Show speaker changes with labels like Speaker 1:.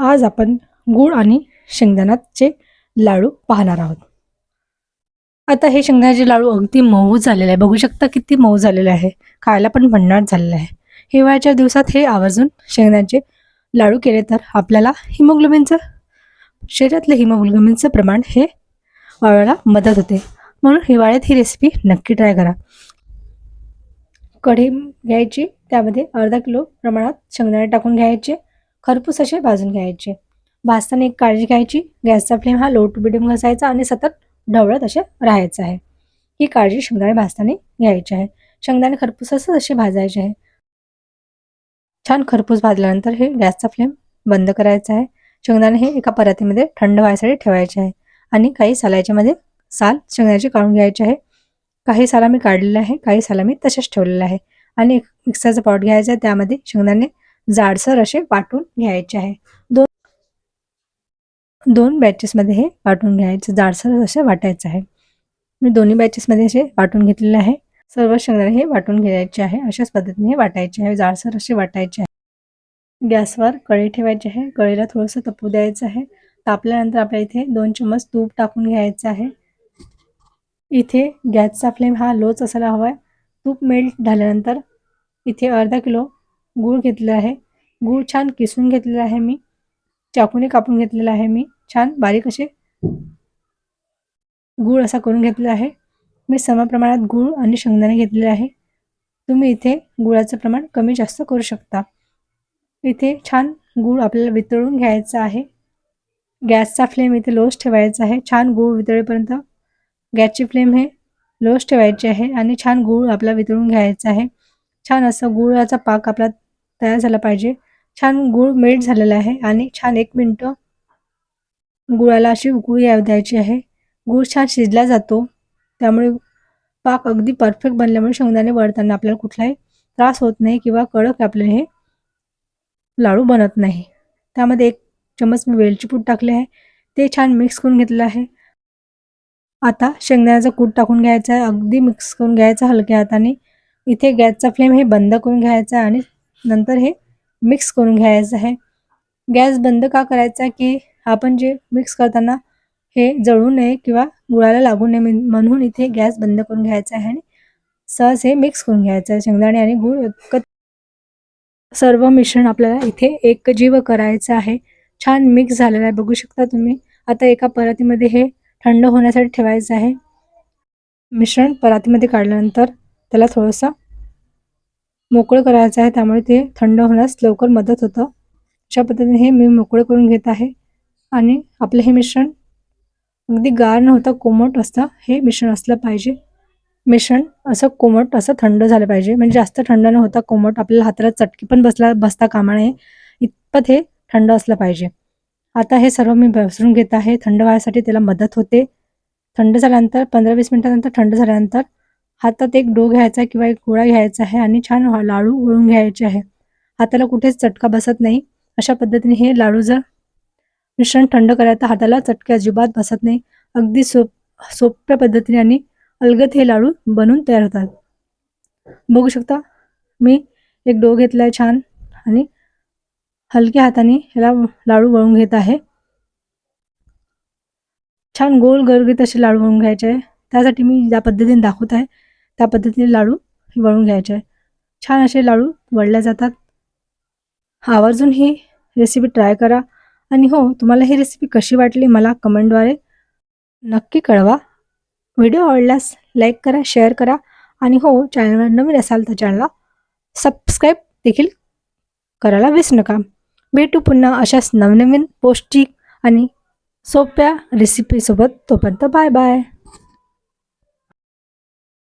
Speaker 1: आज आपण गूळ आणि शेंगदाण्याचे लाडू पाहणार आहोत. आता हे शेंगदाण्याचे लाडू अगदी मऊ झालेले आहे. बघू शकता किती मऊ झालेले आहे. खायला पण भन्नाट झालेलं आहे. हिवाळ्याच्या दिवसात हे आवर्जून शेंगदाण्याचे लाडू केले तर आपल्याला हिमोग्लोबिनचं शरीरातलं हिमोग्लोबिनचं प्रमाण हे वाढवायला मदत होते. म्हणून हिवाळ्यात ही रेसिपी नक्की ट्राय करा. कढी घ्यायची त्यामध्ये अर्धा किलो प्रमाणात शेंगदाणे टाकून घ्यायचे. खरपूस असे भाजून घ्यायचे. भाजताना एक काळजी घ्यायची. गॅसचा फ्लेम हा लो टू मिडियम घासायचा आणि सतत ढवळत असे राहायचं आहे. ही काळजी शेंगदाणे भाजताना घ्यायची आहे. शेंगदाणे खरपूस असं असे भाजायचे आहे. छान खरपूस भाजल्यानंतर हे गॅसचा फ्लेम बंद करायचा आहे. शेंगदाणे हे एका परातीमध्ये थंड व्हायसाठी ठेवायचे आहे. आणि काही सालाच्यामध्ये साल शेंगदाण्याचे काढून घ्यायचे आहे. काही साला मी काढलेला आहे काही साला मी तसेच ठेवलेला आहे. आणि एक मिक्सरचा पॉट घ्यायचा आहे. त्यामध्ये शेंगदाणे जाडसर असे वाटून घ्यायचे आहे. दोन दोन बॅचेसमध्ये हे वाटून घ्यायचे जाडसर असे वाटायचं आहे. मी दोन्ही बॅचेसमध्ये असे वाटून घेतलेले आहे. सर्व शेंगदाणे हे वाटून घ्यायचे आहे. अशाच पद्धतीने हे वाटायचे आहे. जाडसर असे वाटायचे आहे. गॅसवर कळी ठेवायची आहे. कढईला थोडंसं तपू द्यायचं आहे. तापल्यानंतर आपल्या इथे दोन चम्मच तूप टाकून घ्यायचं आहे. इथे गॅसचा फ्लेम हा लोच असायला हवा आहे. तूप मेल्ट झाल्यानंतर इथे अर्धा किलो गूळ घेतलेला आहे. गूळ छान किसून घेतलेला आहे मी. चाकूने कापून घेतलेला आहे मी. छान बारीक असे गूळ असा करून घेतलेला आहे. मी सम प्रमाणात गूळ आणि शेंगदाणे घेतलेले आहे. तुम्ही इथे गुळाचं प्रमाण कमी जास्त करू शकता. इथे छान गूळ आपल्याला वितळून घ्यायचा आहे. गॅसचा फ्लेम इथे लोच ठेवायचा आहे. छान गूळ वितळेपर्यंत गॅसची फ्लेम हे लोच ठेवायची आहे आणि छान गूळ आपला वितळून घ्यायचा आहे. छान असं गुळाचा पाक आपला तयार झाला पाहिजे. छान गूळ मेल्ट झालेला आहे आणि छान एक मिनटं गुळाला अशी उकळी याव द्यायची आहे. गूळ छान शिजला जातो. त्यामुळे पाक अगदी परफेक्ट बनल्यामुळे शेंगदाणे वळताना आपल्याला कुठलाही त्रास होत नाही किंवा कडक आपले हे लाडू बनत नाही. त्यामध्ये एक चमच मी वेलची पूड टाकले आहे. ते छान मिक्स करून घेतलं आहे. आता शेंगदाण्याचा कूट टाकून घ्यायचा आहे. अगदी मिक्स करून घ्यायचा हलक्या हाताने. इथे गॅसचा फ्लेम हे बंद करून घ्यायचा आहे आणि नंतर हे मिक्स करून घ्यायचं आहे. गॅस बंद का करायचा की आपण जे मिक्स करताना हे जळू नये किंवा गुळाला लागू नये म्हणून इथे गॅस बंद करून घ्यायचा आहे आणि सहज हे मिक्स करून घ्यायचं आहे. शेंगदाणे आणि गुळ सर्व मिश्रण आपल्याला इथे एकजीव करायचं आहे. छान मिक्स झालेलं आहे. बघू शकता तुम्ही. आता एका परातीमध्ये हे थंड होण्यासाठी ठेवायचं आहे. मिश्रण परातीमध्ये काढल्यानंतर त्याला थोडंसं मोकळं करायचं आहे त्यामुळे ते थंड होण्यास लवकर मदत होतं. अशा पद्धतीने हे मी मोकळं करून घेत आहे. आणि आपलं हे मिश्रण अगदी गार न होता कोमट असतं. हे मिश्रण असलं पाहिजे. मिश्रण असं कोमट असं थंड झालं पाहिजे. म्हणजे जास्त थंड न होता कोमट. आपल्याला हाताला चटकी पण बसला बसता कामा नये. इतपत हे थंड असलं पाहिजे. आता हे सर्व मी बसरून घेत आहे. थंड व्हायसाठी त्याला मदत होते. थंड झाल्यानंतर पंधरा वीस मिनटानंतर थंड झाल्यानंतर हातात एक डो घ्यायचा किंवा एक गोळा घ्यायचा आहे आणि छान लाडू वळून घ्यायचे आहे. हाताला कुठेच चटका बसत नाही. अशा पद्धतीने हे लाडू जर मिश्रण थंड करायचं हाताला चटके अजिबात बसत नाही. अगदी सोप सोप्या पद्धतीने आणि अलगत हे लाडू बनून तयार होतात. बघू शकता मी एक डो घेतला आहे छान आणि हलक्या हाताने ह्याला लाडू वळून घेत आहे. छान गोल गरगीत असे लाडू वळून घ्यायचे आहे. त्यासाठी मी ज्या पद्धतीने दाखवत आहे त्या पद्धतीने लाडू वळून घ्यायचे आहे छान असे लाडू वळल्या जातात. आवर्जून ही रेसिपी ट्राय करा. आणि हो तुम्हाला ही रेसिपी कशी वाटली मला कमेंटद्वारे नक्की कळवा. व्हिडिओ आवडल्यास लाईक करा शेअर करा. आणि हो चॅनलवर नवीन असाल तर चॅनलला सबस्क्राईब देखील करायला विसरू नका. भेटू पुन्हा अशाच नवनवीन पौष्टिक आणि सोप्या रेसिपीसोबत तोपर्यंत बाय बाय